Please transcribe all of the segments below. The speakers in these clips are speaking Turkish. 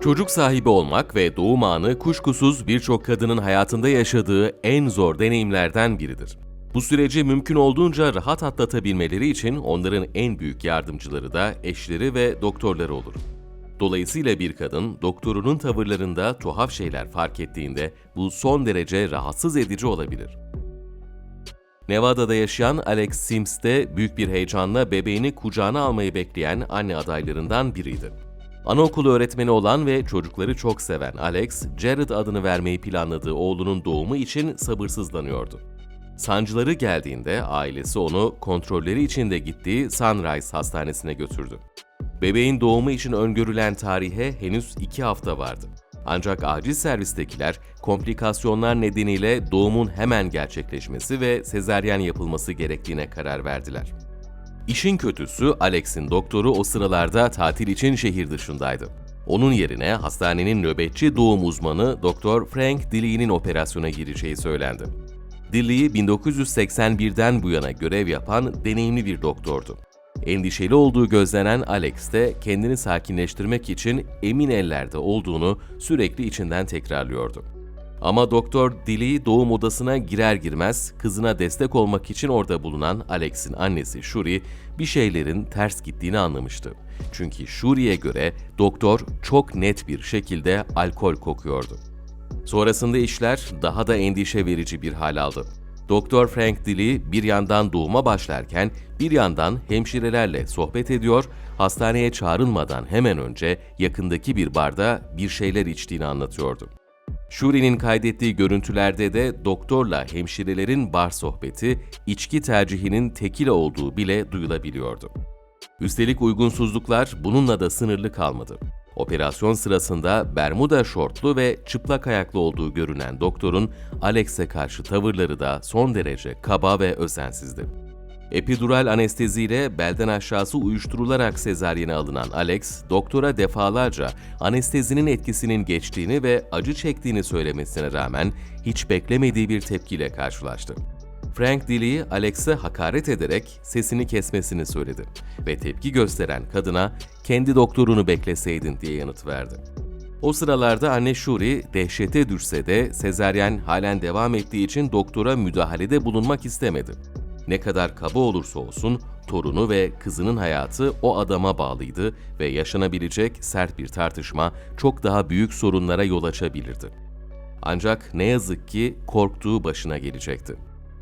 Çocuk sahibi olmak ve doğum anı kuşkusuz birçok kadının hayatında yaşadığı en zor deneyimlerden biridir. Bu süreci mümkün olduğunca rahat atlatabilmeleri için onların en büyük yardımcıları da eşleri ve doktorları olur. Dolayısıyla bir kadın doktorunun tavırlarında tuhaf şeyler fark ettiğinde bu son derece rahatsız edici olabilir. Nevada'da yaşayan Alex Sims de büyük bir heyecanla bebeğini kucağına almayı bekleyen anne adaylarından biriydi. Anaokulu öğretmeni olan ve çocukları çok seven Alex, Jared adını vermeyi planladığı oğlunun doğumu için sabırsızlanıyordu. Sancıları geldiğinde ailesi onu kontrolleri içinde gittiği Sunrise Hastanesi'ne götürdü. Bebeğin doğumu için öngörülen tarihe henüz iki hafta vardı. Ancak acil servistekiler komplikasyonlar nedeniyle doğumun hemen gerçekleşmesi ve sezeryen yapılması gerektiğine karar verdiler. İşin kötüsü Alex'in doktoru o sıralarda tatil için şehir dışındaydı. Onun yerine hastanenin nöbetçi doğum uzmanı Dr. Frank Dilly'nin operasyona gireceği söylendi. Dilly 1981'den bu yana görev yapan deneyimli bir doktordu. Endişeli olduğu gözlenen Alex de kendini sakinleştirmek için emin ellerde olduğunu sürekli içinden tekrarlıyordu. Ama Doktor Dilly doğum odasına girer girmez kızına destek olmak için orada bulunan Alex'in annesi Shuri bir şeylerin ters gittiğini anlamıştı. Çünkü Shuri'ye göre doktor çok net bir şekilde alkol kokuyordu. Sonrasında işler daha da endişe verici bir hal aldı. Doktor Frank Dilly bir yandan doğuma başlarken bir yandan hemşirelerle sohbet ediyor, hastaneye çağrılmadan hemen önce yakındaki bir barda bir şeyler içtiğini anlatıyordu. Shuri'nin kaydettiği görüntülerde de doktorla hemşirelerin bar sohbeti, içki tercihinin tekila olduğu bile duyulabiliyordu. Üstelik uygunsuzluklar bununla da sınırlı kalmadı. Operasyon sırasında Bermuda şortlu ve çıplak ayaklı olduğu görünen doktorun Alex'e karşı tavırları da son derece kaba ve özensizdi. Epidural anesteziyle belden aşağısı uyuşturularak sezaryene alınan Alex, doktora defalarca anestezinin etkisinin geçtiğini ve acı çektiğini söylemesine rağmen hiç beklemediği bir tepkiyle karşılaştı. Frank Dilly, Alex'e hakaret ederek sesini kesmesini söyledi ve tepki gösteren kadına kendi doktorunu bekleseydin diye yanıt verdi. O sıralarda anne Shuri dehşete düşse de sezaryen halen devam ettiği için doktora müdahalede bulunmak istemedi. Ne kadar kaba olursa olsun torunu ve kızının hayatı o adama bağlıydı ve yaşanabilecek sert bir tartışma çok daha büyük sorunlara yol açabilirdi. Ancak ne yazık ki korktuğu başına gelecekti.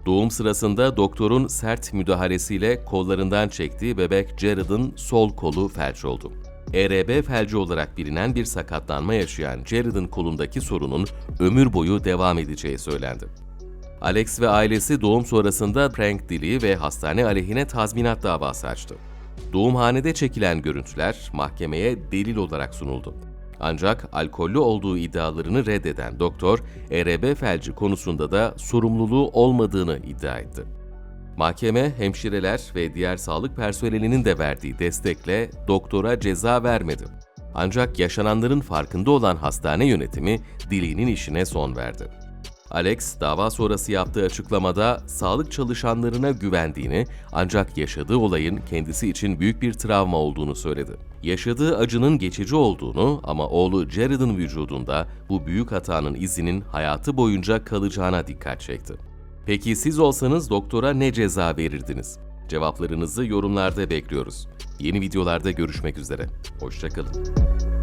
Doğum sırasında doktorun sert müdahalesiyle kollarından çektiği bebek Jared'ın sol kolu felç oldu. ERB felci olarak bilinen bir sakatlanma yaşayan Jared'ın kolundaki sorunun ömür boyu devam edeceği söylendi. Alex ve ailesi doğum sonrasında Frank Dilly ve hastane aleyhine tazminat davası açtı. Doğumhanede çekilen görüntüler mahkemeye delil olarak sunuldu. Ancak alkollü olduğu iddialarını reddeden doktor, ERB felci konusunda da sorumluluğu olmadığını iddia etti. Mahkeme, hemşireler ve diğer sağlık personelinin de verdiği destekle doktora ceza vermedi. Ancak yaşananların farkında olan hastane yönetimi Dilly'nin işine son verdi. Alex, dava sonrası yaptığı açıklamada sağlık çalışanlarına güvendiğini ancak yaşadığı olayın kendisi için büyük bir travma olduğunu söyledi. Yaşadığı acının geçici olduğunu ama oğlu Jared'ın vücudunda bu büyük hatanın izinin hayatı boyunca kalacağına dikkat çekti. Peki siz olsanız doktora ne ceza verirdiniz? Cevaplarınızı yorumlarda bekliyoruz. Yeni videolarda görüşmek üzere. Hoşçakalın.